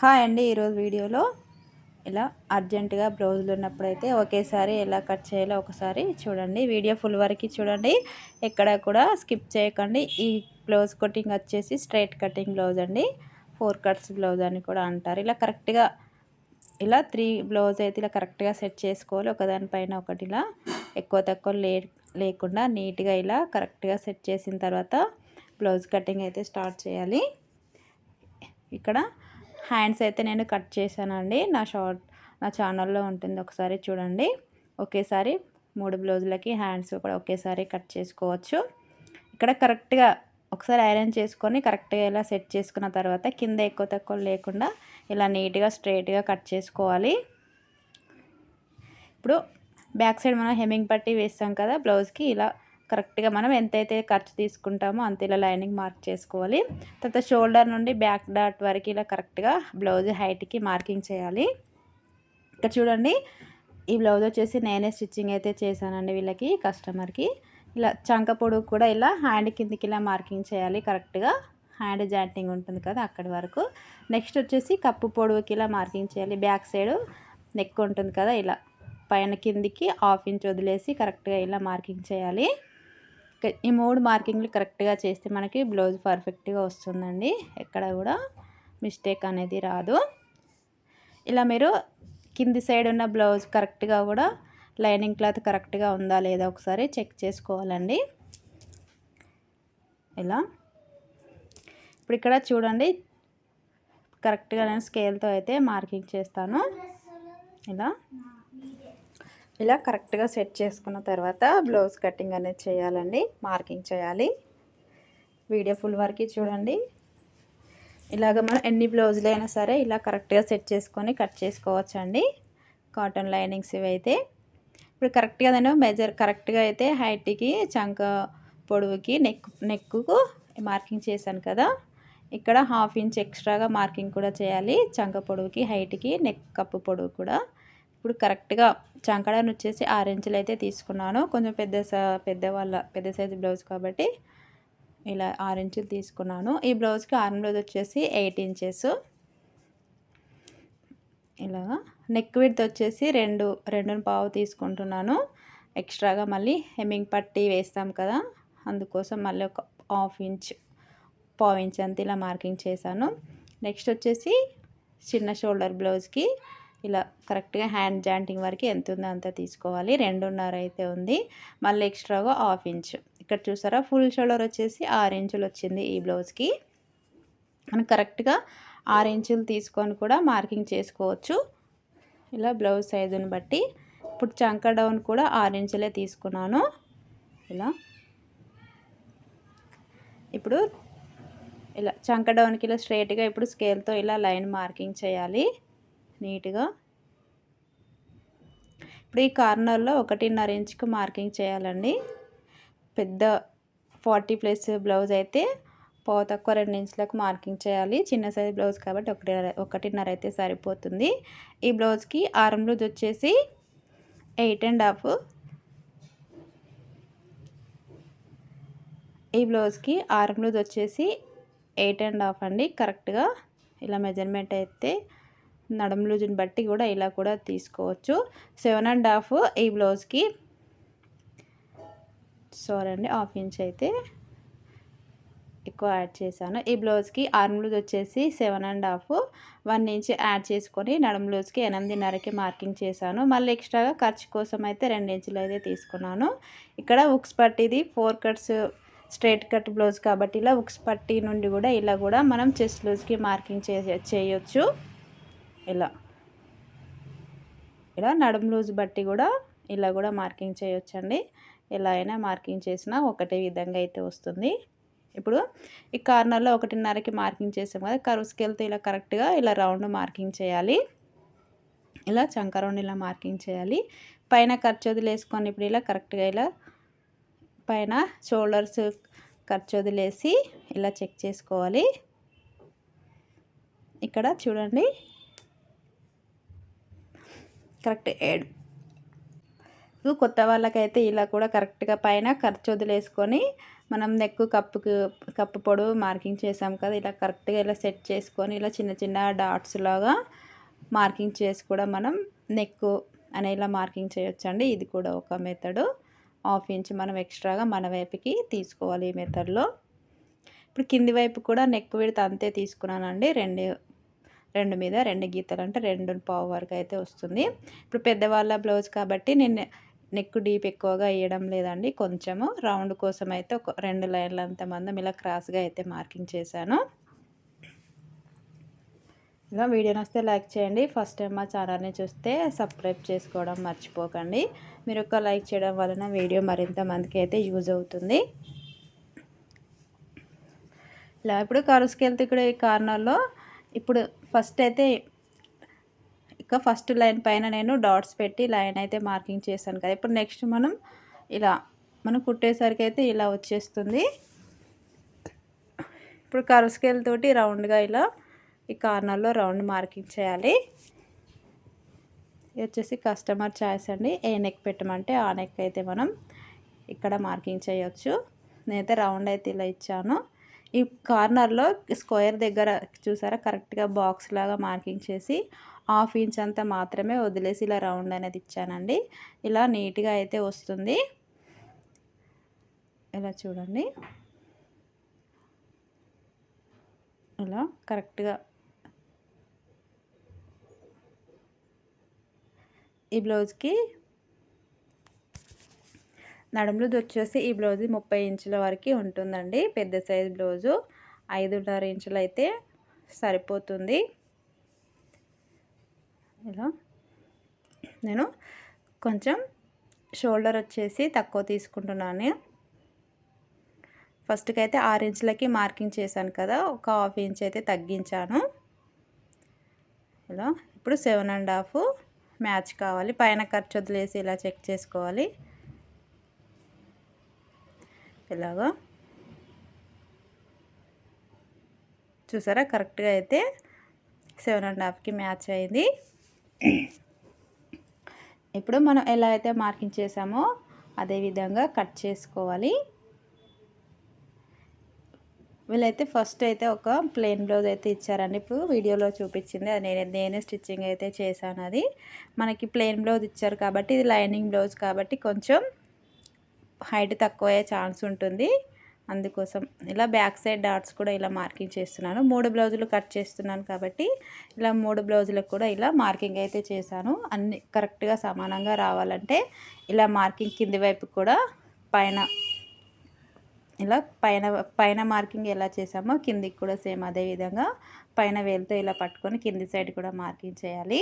Hi అండి ఈరోజు వీడియోలో ఇలా అర్జెంటుగా బ్లౌజులు ఉన్నప్పుడైతే ఒకేసారి ఎలా కట్ చేయాలో ఒకసారి చూడండి. వీడియో ఫుల్ వరకు చూడండి. ఎక్కడ కూడా స్కిప్ చేయకండి. ఈ బ్లౌజ్ కటింగ్ వచ్చేసి స్ట్రైట్ కటింగ్ బ్లౌజ్ అండి. ఫోర్ కట్స్ బ్లౌజ్ అని కూడా అంటారు. ఇలా కరెక్ట్గా ఇలా త్రీ బ్లౌజ్ అయితే ఇలా కరెక్ట్గా సెట్ చేసుకోవాలి. ఒకదానిపైన ఒకటి ఇలా ఎక్కువ తక్కువ లే లేకుండా నీట్గా ఇలా కరెక్ట్గా సెట్ చేసిన తర్వాత బ్లౌజ్ కటింగ్ అయితే స్టార్ట్ చేయాలి. ఇక్కడ హ్యాండ్స్ అయితే నేను కట్ చేశానండి. నా షార్ట్ నా ఛానల్లో ఉంటుంది. ఒకసారి చూడండి. ఒకేసారి మూడు బ్లౌజులకి హ్యాండ్స్ కూడా ఒకేసారి కట్ చేసుకోవచ్చు. ఇక్కడ కరెక్ట్గా ఒకసారి ఐరన్ చేసుకొని కరెక్ట్గా ఇలా సెట్ చేసుకున్న తర్వాత కింద ఎక్కువ తక్కువ లేకుండా ఇలా నీట్గా స్ట్రైట్గా కట్ చేసుకోవాలి. ఇప్పుడు బ్యాక్ సైడ్ మనం హెమ్మింగ్ పట్టి వేస్తాం కదా బ్లౌజ్కి ఇలా కరెక్ట్గా మనం ఎంతైతే ఖర్చు తీసుకుంటామో అంత ఇలా లైనింగ్ మార్క్ చేసుకోవాలి. తర్వాత షోల్డర్ నుండి బ్యాక్ డాట్ వరకు ఇలా కరెక్ట్గా బ్లౌజ్ హైట్కి మార్కింగ్ చేయాలి. ఇక్కడ చూడండి ఈ బ్లౌజ్ వచ్చేసి నేనే స్టిచ్చింగ్ అయితే చేశానండి వీళ్ళకి కస్టమర్కి. ఇలా చంక పొడుగు కూడా ఇలా హ్యాండ్ కిందికి ఇలా మార్కింగ్ చేయాలి కరెక్ట్గా. హ్యాండ్ జాయింటింగ్ ఉంటుంది కదా అక్కడి వరకు. నెక్స్ట్ వచ్చేసి కప్పు పొడవుకి ఇలా మార్కింగ్ చేయాలి. బ్యాక్ సైడ్ నెక్ ఉంటుంది కదా ఇలా. పైన కిందికి హాఫ్ ఇంచ్ వదిలేసి కరెక్ట్గా ఇలా మార్కింగ్ చేయాలి. ఈ మూడు మార్కింగ్లు కరెక్ట్గా చేస్తే మనకి బ్లౌజ్ పర్ఫెక్ట్గా వస్తుందండి. ఎక్కడ కూడా మిస్టేక్ అనేది రాదు. ఇలా మీరు కింది సైడ్ ఉన్న బ్లౌజ్ కరెక్ట్గా కూడా లైనింగ్ క్లాత్ కరెక్ట్గా ఉందా లేదా ఒకసారి చెక్ చేసుకోవాలండి. ఇలా. ఇప్పుడు ఇక్కడ చూడండి. కరెక్ట్గా నేను స్కేల్తో అయితే మార్కింగ్ చేస్తాను. ఇలా. ఇలా కరెక్ట్గా సెట్ చేసుకున్న తర్వాత బ్లౌజ్ కటింగ్ అనేది చేయాలండి. మార్కింగ్ చేయాలి. వీడియో ఫుల్ వరకు చూడండి. ఇలాగ మనం ఎన్ని బ్లౌజులు అయినా సరే ఇలా కరెక్ట్గా సెట్ చేసుకొని కట్ చేసుకోవచ్చండి. కాటన్ లైనింగ్స్ ఇవి అయితే ఇప్పుడు కరెక్ట్గా నేను మెజర్ కరెక్ట్గా అయితే హైట్కి చంక పొడవుకి నెక్ నెక్కు మార్కింగ్ చేశాను కదా. ఇక్కడ హాఫ్ ఇంచ్ ఎక్స్ట్రాగా మార్కింగ్ కూడా చేయాలి. చంక పొడవుకి హైట్కి నెక్ కప్పు పొడవు కూడా. ఇప్పుడు కరెక్ట్గా చంకడాన్ని వచ్చేసి ఆరు ఇంచులు అయితే తీసుకున్నాను. కొంచెం పెద్ద పెద్ద వాళ్ళ పెద్ద సైజు బ్లౌజ్ కాబట్టి ఇలా ఆరు ఇంచులు తీసుకున్నాను. ఈ బ్లౌజ్కి ఆర్మ్ బ్లౌజ్ వచ్చేసి ఎయిట్ ఇంచెస్. ఇలా నెక్ విడ్త్ వచ్చేసి రెండు రెండు పావు తీసుకుంటున్నాను. ఎక్స్ట్రాగా మళ్ళీ హెమ్మింగ్ పట్టి వేస్తాం కదా అందుకోసం మళ్ళీ ఒక హాఫ్ ఇంచ్ పావు ఇంచ్ అంత ఇలా మార్కింగ్ చేశాను. నెక్స్ట్ వచ్చేసి చిన్న షోల్డర్ బ్లౌజ్కి ఇలా కరెక్ట్గా హ్యాండ్ జాయింటింగ్ వరకు ఎంత ఉందో అంత తీసుకోవాలి. రెండున్నర అయితే ఉంది. మళ్ళీ ఎక్స్ట్రాగా హాఫ్ ఇంచ్. ఇక్కడ చూసారా? ఫుల్ షోల్డర్ వచ్చేసి ఆరు ఇంచులు వచ్చింది ఈ బ్లౌజ్కి. మనం కరెక్ట్గా ఆరు ఇంచులు తీసుకొని కూడా మార్కింగ్ చేసుకోవచ్చు. ఇలా బ్లౌజ్ సైజుని బట్టి. ఇప్పుడు చంక డౌన్ కూడా ఆరు ఇంచులే తీసుకున్నాను. ఇలా. ఇప్పుడు ఇలా చంక డౌన్కి ఇలా స్ట్రైట్గా ఇప్పుడు స్కేల్తో ఇలా లైన్ మార్కింగ్ చేయాలి. నీట్గా. ఇప్పుడు ఈ కార్నర్లో ఒకటిన్నర ఇంచుకు మార్కింగ్ చేయాలండి. పెద్ద ఫార్టీ ప్లస్ బ్లౌజ్ అయితే పావు తక్కువ రెండు ఇంచులకు మార్కింగ్ చేయాలి. చిన్న సైజ్ బ్లౌజ్ కాబట్టి ఒకటి ఒకటిన్నర అయితే సరిపోతుంది. ఈ బ్లౌజ్కి ఆరం లూజ్ వచ్చేసి ఎయిట్ అండ్ హాఫ్. ఈ బ్లౌజ్కి ఆరం లూజ్ వచ్చేసి ఎయిట్ అండ్ హాఫ్ అండి. కరెక్ట్గా ఇలా మెజర్మెంట్ అయితే నడుము లూజుని బట్టి కూడా ఇలా కూడా తీసుకోవచ్చు. సెవెన్ అండ్ హాఫ్ ఈ బ్లౌజ్కి సారీ అండి హాఫ్ ఇంచ్ అయితే ఎక్కువ యాడ్ చేశాను. ఈ బ్లౌజ్కి ఆర్మ్ లూజ్ వచ్చేసి seven and half one inch add చేసుకొని నడుము బ్లౌజ్కి ఎనిమిదిన్నరకి మార్కింగ్ చేశాను. మళ్ళీ ఎక్స్ట్రాగా ఖర్చు కోసం అయితే రెండు ఇంచులు అయితే తీసుకున్నాను. ఇక్కడ hooks పట్టిది four cuts straight cut blouse కాబట్టి ఇలా ఉక్స్ పట్టి నుండి కూడా ఇలా కూడా మనం చెస్ట్ లూజ్కి మార్కింగ్ చే చేయొచ్చు. ఇలా ఇలా నడుము లూజ్ బట్టి కూడా ఇలా కూడా మార్కింగ్ చేయొచ్చండి. ఎలా అయినా మార్కింగ్ చేసినా ఒకటే విధంగా అయితే వస్తుంది. ఇప్పుడు ఈ కార్నర్లో ఒకటిన్నరకి మార్కింగ్ చేసాం కదా కరువు వెళ్తే ఇలా కరెక్ట్గా ఇలా రౌండ్ మార్కింగ్ చేయాలి. ఇలా చంక రౌండ్ ఇలా మార్కింగ్ చేయాలి. పైన ఖర్చు వదిలేసుకొని ఇప్పుడు ఇలా కరెక్ట్గా ఇలా పైన షోల్డర్స్ ఖర్చు వదిలేసి ఇలా చెక్ చేసుకోవాలి. ఇక్కడ చూడండి కరెక్ట్ ఏడు. కొత్త వాళ్ళకైతే ఇలా కూడా కరెక్ట్గా పైన ఖర్చు వదిలేసుకొని మనం నెక్ కప్పుకు కప్పు పొడవు మార్కింగ్ చేసాం కదా ఇలా కరెక్ట్గా ఇలా సెట్ చేసుకొని ఇలా చిన్న చిన్న డాట్స్ లాగా మార్కింగ్ చేసి కూడా మనం నెక్ అనే ఇలా మార్కింగ్ చేయొచ్చండి. ఇది కూడా ఒక మెథడు. హాఫ్ ఇంచ్ మనం ఎక్స్ట్రాగా మన వైపుకి తీసుకోవాలి ఈ మెథడ్లో. ఇప్పుడు కింది వైపు కూడా నెక్ విడత అంతే తీసుకున్నానండి. రెండు రెండు మీద రెండు గీతలు అంటే రెండు పావు వరకు అయితే వస్తుంది. ఇప్పుడు పెద్దవాళ్ళ బ్లౌజ్ కాబట్టి నేను నెక్ డీప్ ఎక్కువగా వేయడం లేదండి. కొంచెము రౌండ్ కోసం అయితే ఒక రెండు లైన్లు అంత మందం ఇలా క్రాస్గా అయితే మార్కింగ్ చేశాను. ఇలా వీడియో వస్తే లైక్ చేయండి. ఫస్ట్ టైం మా ఛానల్ని చూస్తే సబ్స్క్రైబ్ చేసుకోవడం మర్చిపోకండి. మీరు ఒక లైక్ చేయడం వలన వీడియో మరింత మందికి అయితే యూజ్ అవుతుంది. ఇలా ఇప్పుడు కరుసుకెళ్తే ఇక్కడ ఈ కార్నర్లో ఇప్పుడు ఫస్ట్ అయితే ఇక ఫస్ట్ లైన్ పైన నేను డాట్స్ పెట్టి లైన్ అయితే మార్కింగ్ చేశాను కదా. ఇప్పుడు నెక్స్ట్ మనం ఇలా మనం కుట్టేసరికి అయితే ఇలా వచ్చేస్తుంది. ఇప్పుడు కరుసుకెళ్ళతోటి తోటి రౌండ్గా ఇలా ఈ కార్నర్లో రౌండ్ మార్కింగ్ చేయాలి. ఇది వచ్చేసి కస్టమర్ చాయిస్ అండి. ఏ నెక్ పెట్టమంటే ఆ నెక్ అయితే మనం ఇక్కడ మార్కింగ్ చేయొచ్చు. నేనైతే రౌండ్ అయితే ఇలా ఇచ్చాను. ఈ కార్నర్లో స్క్వేర్ దగ్గర చూసారా? కరెక్ట్గా బాక్స్ లాగా మార్కింగ్ చేసి హాఫ్ ఇంచ్ అంతా మాత్రమే వదిలేసి ఇలా రౌండ్ అనేది ఇచ్చానండి. ఇలా నీట్గా అయితే వస్తుంది. ఇలా చూడండి. ఇలా కరెక్ట్గా ఈ బ్లౌజ్కి నడుములు వచ్చేసి ఈ బ్లౌజ్ ముప్పై ఇంచుల వరకు ఉంటుందండి. పెద్ద సైజ్ బ్లౌజు. ఐదున్నర ఇంచులు అయితే సరిపోతుంది. ఇలా నేను కొంచెం షోల్డర్ వచ్చేసి తక్కువ తీసుకుంటున్నాను. ఫస్ట్కి అయితే ఆరు ఇంచులకి మార్కింగ్ చేశాను కదా ఒక హాఫ్ ఇంచ్ అయితే తగ్గించాను. ఇలా ఇప్పుడు సెవెన్ అండ్ హాఫ్ మ్యాచ్ కావాలి. పైన ఖర్చు వదిలేసి ఇలా చెక్ చేసుకోవాలి. ఇలాగా చూసారా? కరెక్ట్గా అయితే సెవెన్ అండ్ హాఫ్కి మ్యాచ్ అయింది. ఇప్పుడు మనం ఎలా అయితే మార్కింగ్ చేసామో అదేవిధంగా కట్ చేసుకోవాలి. వీళ్ళైతే ఫస్ట్ అయితే ఒక ప్లెయిన్ బ్లౌజ్ అయితే ఇచ్చారండి. ఇప్పుడు వీడియోలో చూపించింది. అది నేను నేనే స్టిచ్చింగ్ అయితే చేశాను అది. మనకి ప్లెయిన్ బ్లౌజ్ ఇచ్చారు కాబట్టి ఇది లైనింగ్ బ్లౌజ్ కాబట్టి కొంచెం హైట్ తక్కువ అయ్యే ఛాన్స్ ఉంటుంది. అందుకోసం ఇలా బ్యాక్ సైడ్ డాట్స్ కూడా ఇలా మార్కింగ్ చేస్తున్నాను. మూడు బ్లౌజులు కట్ చేస్తున్నాను కాబట్టి ఇలా మూడు బ్లౌజులకు కూడా ఇలా మార్కింగ్ అయితే చేశాను. అన్ని కరెక్ట్గా సమానంగా రావాలంటే ఇలా మార్కింగ్ కింది వైపు కూడా పైన ఇలా పైన పైన మార్కింగ్ ఎలా చేసామో కిందికి కూడా సేమ్ అదే విధంగా పైన వేలుతో ఇలా పట్టుకొని కింది సైడ్ కూడా మార్కింగ్ చేయాలి.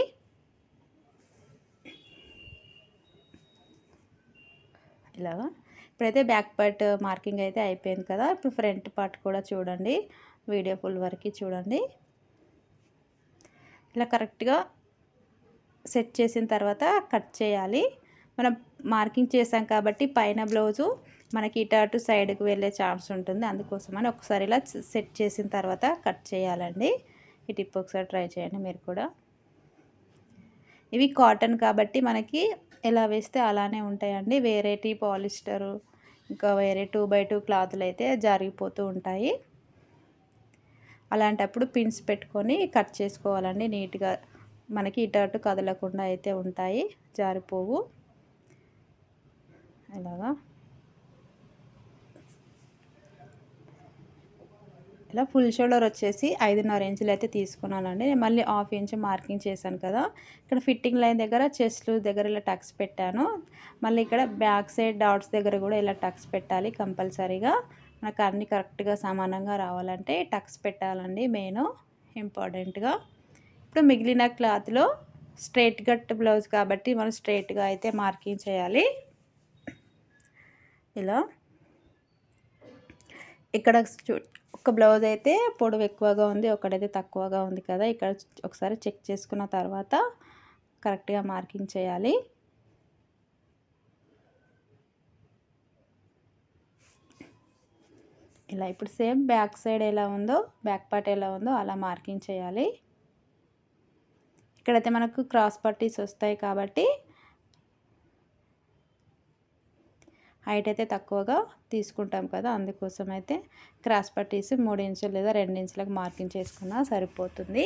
ఇలాగా ఇప్పుడైతే బ్యాక్ పార్ట్ మార్కింగ్ అయితే అయిపోయింది కదా. ఇప్పుడు ఫ్రంట్ పార్ట్ కూడా చూడండి. వీడియో ఫుల్ వరకు చూడండి. ఇలా కరెక్ట్గా సెట్ చేసిన తర్వాత కట్ చేయాలి. మనం మార్కింగ్ చేసాం కాబట్టి పైన బ్లౌజు మనకి ఇటు అటు సైడ్కి వెళ్ళే ఛాన్స్ ఉంటుంది. అందుకోసమని ఒకసారి ఇలా సెట్ చేసిన తర్వాత కట్ చేయాలండి. ఈ టిప్ ఒకసారి ట్రై చేయండి మీరు కూడా. ఇవి కాటన్ కాబట్టి మనకి ఎలా వేస్తే అలానే ఉంటాయండి. వేరేటి పాలిస్టరు ఇంకా వేరే టూ బై టూ క్లాతులు అయితే జరిగిపోతూ ఉంటాయి. అలాంటప్పుడు పిన్స్ పెట్టుకొని కట్ చేసుకోవాలండి. నీట్గా మనకి ఇటు అటు కదలకుండా అయితే ఉంటాయి. జారిపోవు. ఇలాగా. ఇలా ఫుల్ షోల్డర్ వచ్చేసి ఐదున్నర ఇంచులు అయితే తీసుకున్నానండి. నేను మళ్ళీ హాఫ్ ఇంచ్ మార్కింగ్ చేశాను కదా. ఇక్కడ ఫిట్టింగ్ లైన్ దగ్గర చెస్ట్ దగ్గర ఇలా టక్స్ పెట్టాను. మళ్ళీ ఇక్కడ బ్యాక్ సైడ్ డాట్స్ దగ్గర కూడా ఇలా టక్స్ పెట్టాలి కంపల్సరీగా. మనకు అన్నీ కరెక్ట్గా సమానంగా రావాలంటే టక్స్ పెట్టాలండి మెయిన్ ఇంపార్టెంట్గా. ఇప్పుడు మిగిలిన క్లాత్లో స్ట్రైట్ కట్ బ్లౌజ్ కాబట్టి మనం స్ట్రైట్గా అయితే మార్కింగ్ చేయాలి. ఇలా. ఇక్కడ ఒక బ్లౌజ్ అయితే పొడవు ఎక్కువగా ఉంది ఒకటైతే తక్కువగా ఉంది కదా. ఇక్కడ ఒకసారి చెక్ చేసుకున్న తర్వాత కరెక్ట్గా మార్కింగ్ చేయాలి. ఇలా ఇప్పుడు సేమ్ బ్యాక్ సైడ్ ఎలా ఉందో బ్యాక్ పార్ట్ ఎలా ఉందో అలా మార్కింగ్ చేయాలి. ఇక్కడైతే మనకు క్రాస్ పట్టీస్ వస్తాయి కాబట్టి హైట్ అయితే తక్కువగా తీసుకుంటాం కదా అందుకోసం అయితే క్రాస్ పట్టీస్ మూడు ఇంచులు లేదా రెండు ఇంచులకు మార్కింగ్ చేసుకున్నా సరిపోతుంది.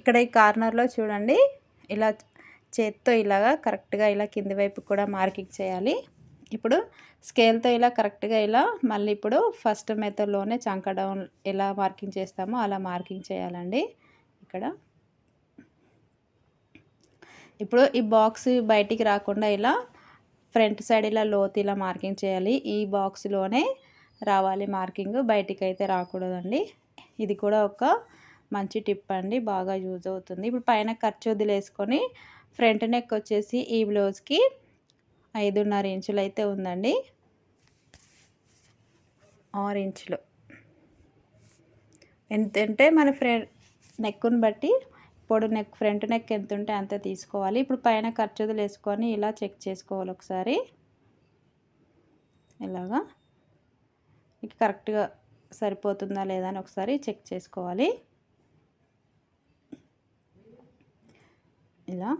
ఇక్కడ ఈ కార్నర్లో చూడండి ఇలా చేత్తో ఇలాగా కరెక్ట్గా ఇలా కింది వైపు కూడా మార్కింగ్ చేయాలి. ఇప్పుడు స్కేల్తో ఇలా కరెక్ట్గా ఇలా మళ్ళీ ఇప్పుడు ఫస్ట్ మెథడ్లోనే చంక డౌన్ ఎలా మార్కింగ్ చేస్తామో అలా మార్కింగ్ చేయాలండి. ఇక్కడ ఇప్పుడు ఈ బాక్స్ బయటికి రాకుండా ఇలా ఫ్రంట్ సైడ్ ఇలా లోతు ఇలా మార్కింగ్ చేయాలి. ఈ బాక్స్లోనే రావాలి మార్కింగ్. బయటికి అయితే రాకూడదండి. ఇది కూడా ఒక మంచి టిప్ అండి. బాగా యూజ్ అవుతుంది. ఇప్పుడు పైన ఖర్చు వదిలేసుకొని ఫ్రంట్ నెక్ వచ్చేసి ఈ బ్లౌజ్కి ఐదున్నర ఇంచులు అయితే ఉందండి. ఆరు ఇంచులు. ఎంతంటే మన ఫ్రెండ్ నెక్కుని బట్టి పొడు నెక్ ఫ్రంట్ నెక్ ఎంత ఉంటే అంత తీసుకోవాలి. ఇప్పుడు పైన ఖర్చుదులు వేసుకొని ఇలా చెక్ చేసుకోవాలి ఒకసారి. ఇలాగా. ఇక కరెక్ట్గా సరిపోతుందా లేదా అని ఒకసారి చెక్ చేసుకోవాలి. ఇలా.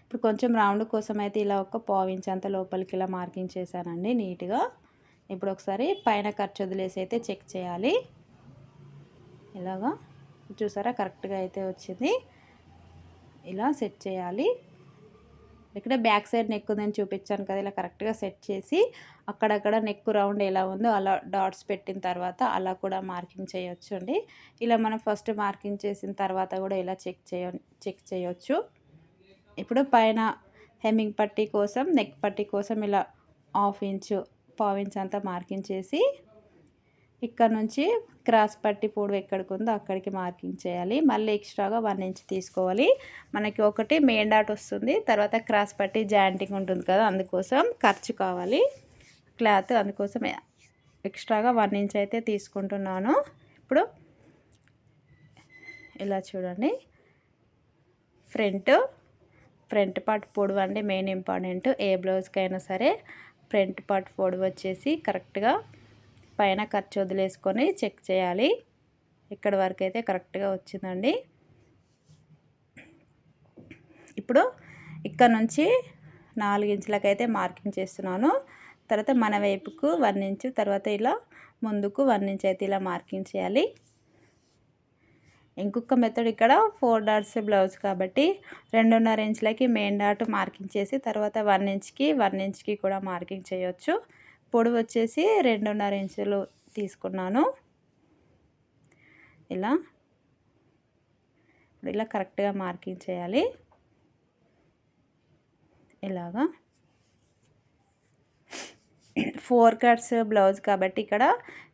ఇప్పుడు కొంచెం రౌండ్ కోసం అయితే ఇలా ఒక పావించి అంత లోపలికి ఇలా మార్కింగ్ చేశానండి నీట్గా. ఇప్పుడు ఒకసారి పైన ఖర్చు వదిలేసి అయితే చెక్ చేయాలి. ఇలాగా. చూసారా? కరెక్ట్గా అయితే వచ్చింది. ఇలా సెట్ చేయాలి. ఇక్కడ బ్యాక్ సైడ్ నెక్ ఉందని చూపించాను కదా ఇలా కరెక్ట్గా సెట్ చేసి అక్కడక్కడ నెక్ రౌండ్ ఎలా ఉందో అలా డాట్స్ పెట్టిన తర్వాత అలా కూడా మార్కింగ్ చేయొచ్చు అండి. ఇలా మనం ఫస్ట్ మార్కింగ్ చేసిన తర్వాత కూడా ఇలా చెక్ చేయ చెక్ చేయొచ్చు. ఇప్పుడు పైన హెమ్మింగ్ పట్టీ కోసం నెక్ పట్టీ కోసం ఇలా హాఫ్ ఇంచు పావు ఇంచ్ అంతా మార్కింగ్ చేసి ఇక్కడ నుంచి క్రాస్ పట్టి పొడవు ఎక్కడికి ఉందో అక్కడికి మార్కింగ్ చేయాలి. మళ్ళీ ఎక్స్ట్రాగా వన్ ఇంచ్ తీసుకోవాలి. మనకి ఒకటి మెయిన్ డాట్ వస్తుంది. తర్వాత క్రాస్ పట్టి జాయింటింగ్ ఉంటుంది కదా అందుకోసం ఖర్చు కావాలి. క్లాత్ అందుకోసం ఎక్స్ట్రాగా వన్ ఇంచ్ అయితే తీసుకుంటున్నాను. ఇప్పుడు ఇలా చూడండి. ఫ్రంట్ ఫ్రంట్ పార్ట్ పొడవు అండి మెయిన్ ఇంపార్టెంట్. ఏ బ్లౌజ్కి అయినా సరే ఫ్రంట్ పార్ట్ పొడవు వచ్చేసి కరెక్ట్గా పైన ఖర్చు వదిలేసుకొని చెక్ చేయాలి. ఇక్కడ వరకు అయితే కరెక్ట్గా వచ్చిందండి. ఇప్పుడు ఇక్కడ నుంచి నాలుగు ఇంచులకైతే మార్కింగ్ చేస్తున్నాను. తర్వాత మన వైపుకు వన్ ఇంచు తర్వాత ఇలా ముందుకు వన్ ఇంచ్ అయితే ఇలా మార్కింగ్ చేయాలి. ఇంకొక మెథడ్ ఇక్కడ ఫోర్ డాట్స్ బ్లౌజ్ కాబట్టి రెండున్నర ఇంచులకి మెయిన్ డాట్ మార్కింగ్ చేసి తర్వాత వన్ ఇంచ్కి వన్ ఇంచ్కి కూడా మార్కింగ్ చేయొచ్చు. పొడవు వచ్చేసి రెండున్నర ఇంచులు తీసుకున్నాను. ఇలా. ఇలా కరెక్ట్గా మార్కింగ్ చేయాలి. ఇలాగా. ఫోర్ కట్స్ బ్లౌజ్ కాబట్టి ఇక్కడ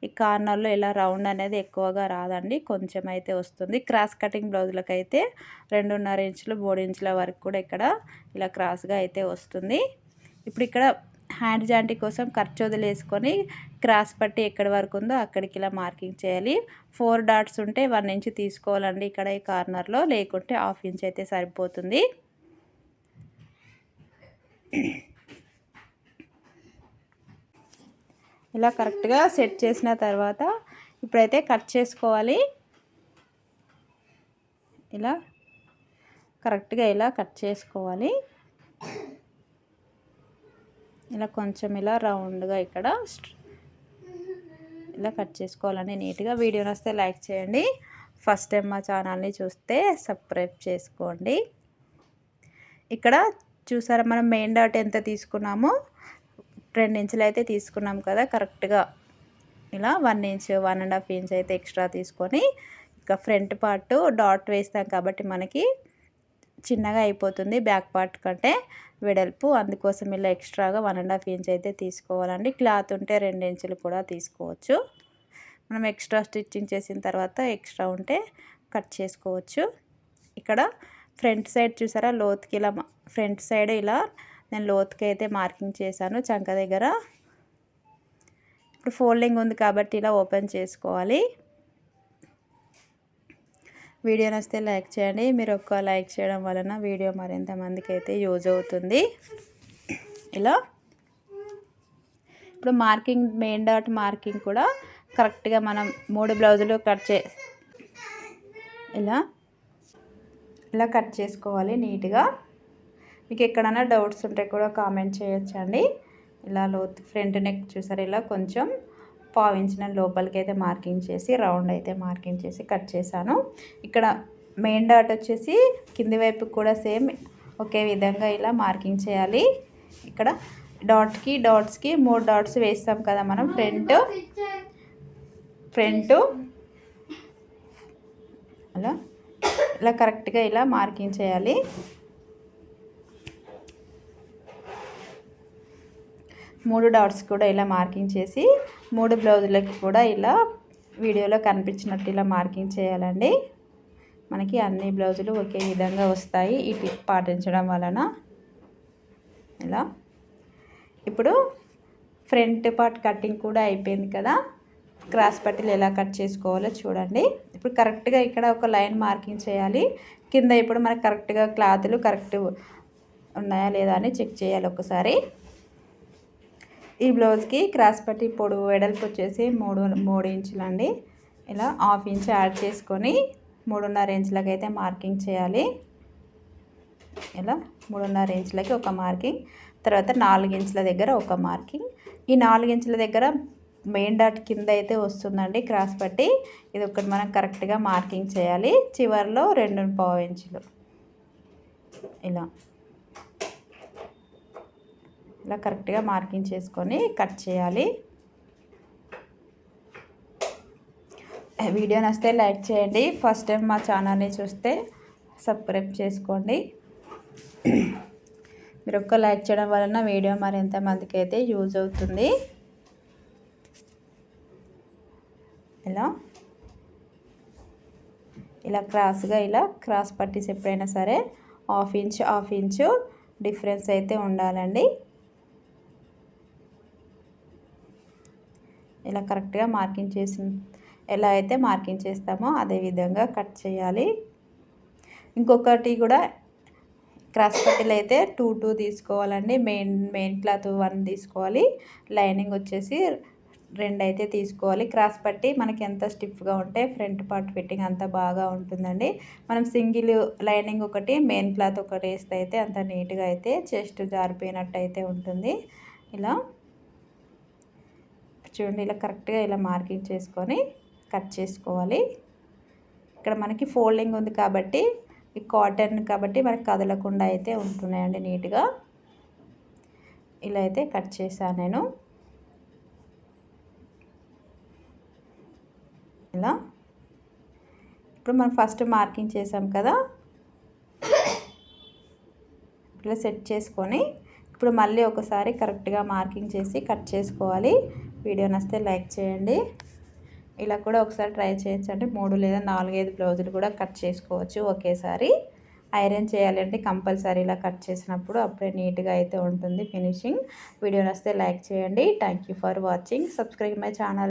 ఈ కార్నర్లో ఇలా రౌండ్ అనేది ఎక్కువగా రాదండి. కొంచెం అయితే వస్తుంది. క్రాస్ కటింగ్ బ్లౌజ్లకు అయితే రెండున్నర ఇంచులు మూడు ఇంచుల వరకు కూడా ఇక్కడ ఇలా క్రాస్గా అయితే వస్తుంది. ఇప్పుడు ఇక్కడ హ్యాండ్ జాంటీ కోసం ఖర్చు వదిలేసుకొని క్రాస్ పట్టి ఎక్కడి వరకు ఉందో అక్కడికి ఇలా మార్కింగ్ చేయాలి. ఫోర్ డాట్స్ ఉంటే వన్ ఇంచ్ తీసుకోవాలండి ఇక్కడ ఈ కార్నర్లో లేకుంటే హాఫ్ ఇంచ్ అయితే సరిపోతుంది. ఇలా కరెక్ట్గా సెట్ చేసిన తర్వాత ఇప్పుడైతే కట్ చేసుకోవాలి. ఇలా కరెక్ట్గా ఇలా కట్ చేసుకోవాలి. ఇలా కొంచెం ఇలా రౌండ్గా ఇక్కడ ఇలా కట్ చేసుకోవాలని నీట్గా. వీడియో వస్తే లైక్ చేయండి. ఫస్ట్ టైం మా ఛానల్ని చూస్తే సబ్స్క్రైబ్ చేసుకోండి. ఇక్కడ చూసారా మనం మెయిన్ డాట్ ఎంత తీసుకున్నామో? రెండు ఇంచులు అయితే తీసుకున్నాం కదా కరెక్ట్గా. ఇలా one inch one and half inch అయితే ఎక్స్ట్రా తీసుకొని ఇంకా ఫ్రంట్ పార్ట్ డాట్ వేస్తాం కాబట్టి మనకి చిన్నగా అయిపోతుంది బ్యాక్ పార్ట్ కంటే వెడల్పు. అందుకోసం ఇలా ఎక్స్ట్రాగా వన్ అండ్ హాఫ్ ఇంచ్ అయితే తీసుకోవాలండి. క్లాత్ ఉంటే రెండు ఇంచులు కూడా తీసుకోవచ్చు. మనం ఎక్స్ట్రా స్టిచ్చింగ్ చేసిన తర్వాత ఎక్స్ట్రా ఉంటే కట్ చేసుకోవచ్చు. ఇక్కడ ఫ్రంట్ సైడ్ చూసారా? లోతుకి ఇలా ఫ్రంట్ సైడ్ ఇలా నేను లోతుకి అయితే మార్కింగ్ చేశాను చంక దగ్గర. ఇప్పుడు ఫోల్డింగ్ ఉంది కాబట్టి ఇలా ఓపెన్ చేసుకోవాలి. వీడియో నచ్చితే లైక్ చేయండి. మీరు ఒక్క లైక్ చేయడం వలన వీడియో మరింత మందికి అయితే యూజ్ అవుతుంది. ఇలా. ఇప్పుడు మార్కింగ్ మెయిన్ డాట్ మార్కింగ్ కూడా కరెక్ట్గా మనం మూడు బ్లౌజులు కట్ చే ఇలా. ఇలా కట్ చేసుకోవాలి నీట్గా. మీకు ఎక్కడైనా డౌట్స్ ఉంటే కూడా కామెంట్ చేయొచ్చండి. ఇలా లోతు ఫ్రంట్ నెక్ చూసారు? ఇలా కొంచెం పావించిన లోపలికి అయితే మార్కింగ్ చేసి రౌండ్ అయితే మార్కింగ్ చేసి కట్ చేశాను. ఇక్కడ మెయిన్ డాట్ వచ్చేసి కింది వైపు కూడా సేమ్ ఒకే విధంగా ఇలా మార్కింగ్ చేయాలి. ఇక్కడ డాట్కి డాట్స్కి మూడు డాట్స్ వేస్తాం కదా మనం ఫ్రంట్ ఫ్రంట్. అలా ఇలా కరెక్ట్గా ఇలా మార్కింగ్ చేయాలి. మూడు డాట్స్ కూడా ఇలా మార్కింగ్ చేసి మూడు బ్లౌజులకి కూడా ఇలా వీడియోలో కనిపించినట్టు ఇలా మార్కింగ్ చేయాలండి. మనకి అన్ని బ్లౌజులు ఒకే విధంగా వస్తాయి ఈ టిప్ పాటించడం వలన. ఇలా. ఇప్పుడు ఫ్రంట్ పార్ట్ కటింగ్ కూడా అయిపోయింది కదా. క్రాస్ పట్టీలు ఎలా కట్ చేసుకోవాలో చూడండి. ఇప్పుడు కరెక్ట్గా ఇక్కడ ఒక లైన్ మార్కింగ్ చేయాలి. కింద ఇప్పుడు మనకు కరెక్ట్గా క్లాతులు కరెక్ట్ ఉన్నాయా లేదా అని చెక్ చేయాలి ఒకసారి. ఈ బ్లౌజ్కి క్రాస్ పట్టి పొడవు వెడల్పు వచ్చేసి మూడు మూడు ఇంచులండి. ఇలా హాఫ్ ఇంచ్ యాడ్ చేసుకొని మూడున్నర ఇంచులకి అయితే మార్కింగ్ చేయాలి. ఇలా మూడున్నర ఇంచులకి ఒక మార్కింగ్ తర్వాత నాలుగు ఇంచుల దగ్గర ఒక మార్కింగ్. ఈ నాలుగు ఇంచుల దగ్గర మెయిన్ డాట్ కింద అయితే వస్తుందండి క్రాస్ పట్టి. ఇది ఒకటి మనం కరెక్ట్గా మార్కింగ్ చేయాలి. చివరిలో రెండు పావు ఇంచులు. ఇలా ఇలా కరెక్ట్గా మార్కింగ్ చేసుకొని కట్ చేయాలి. వీడియో నచ్చితే లైక్ చేయండి. ఫస్ట్ టైం మా ఛానల్ని చూస్తే సబ్స్క్రైబ్ చేసుకోండి. మీరు ఒక్క లైక్ చేయడం వలన వీడియో మరింత మందికి అయితే యూజ్ అవుతుంది. ఇలా ఇలా క్రాస్గా ఇలా క్రాస్ పట్టీస్ ఎప్పుడైనా సరే half inch half inch difference అయితే ఉండాలండి. ఇలా కరెక్ట్గా మార్కింగ్ చేసి ఎలా అయితే మార్కింగ్ చేస్తామో అదే విధంగా కట్ చేయాలి. ఇంకొకటి కూడా క్రాస్ పట్టీలు అయితే టూ టూ తీసుకోవాలండి. మెయిన్ మెయిన్ క్లాత్ వన్ తీసుకోవాలి. లైనింగ్ వచ్చేసి రెండు అయితే తీసుకోవాలి. క్రాస్ పట్టి మనకి ఎంత స్టిఫ్గా ఉంటే ఫ్రంట్ పార్ట్ ఫిట్టింగ్ అంత బాగా ఉంటుందండి. మనం సింగిల్ లైనింగ్ ఒకటి మెయిన్ క్లాత్ ఒకటి వేస్తే అయితే అంత నీట్గా అయితే చెస్ట్ జారిపోయినట్టు అయితే ఉంటుంది. ఇలా చూడండి ఇలా కరెక్ట్గా ఇలా మార్కింగ్ చేసుకొని కట్ చేసుకోవాలి. ఇక్కడ మనకి ఫోల్డింగ్ ఉంది కాబట్టి ఈ కాటన్ కాబట్టి మనకి కదలకుండా అయితే ఉంటున్నాయండి నీట్గా. ఇలా అయితే కట్ చేశాను నేను. ఇలా. ఇప్పుడు మనం ఫస్ట్ మార్కింగ్ చేసాం కదా. ఇలా సెట్ చేసుకొని ఇప్పుడు మళ్ళీ ఒకసారి కరెక్ట్గా మార్కింగ్ చేసి కట్ చేసుకోవాలి. వీడియో నచ్చితే లైక్ చేయండి. ఇలా కూడా ఒకసారి ట్రై చేయొచ్చు. అంటే మూడు లేదా నాలుగైదు బ్లౌజులు కూడా కట్ చేసుకోవచ్చు ఒకేసారి. ఐరన్ చేయాలంటే కంపల్సరీ ఇలా కట్ చేసినప్పుడు అప్పుడే నీట్గా అయితే ఉంటుంది ఫినిషింగ్. వీడియో నచ్చితే లైక్ చేయండి. Thank for watching. Subscribe my channel.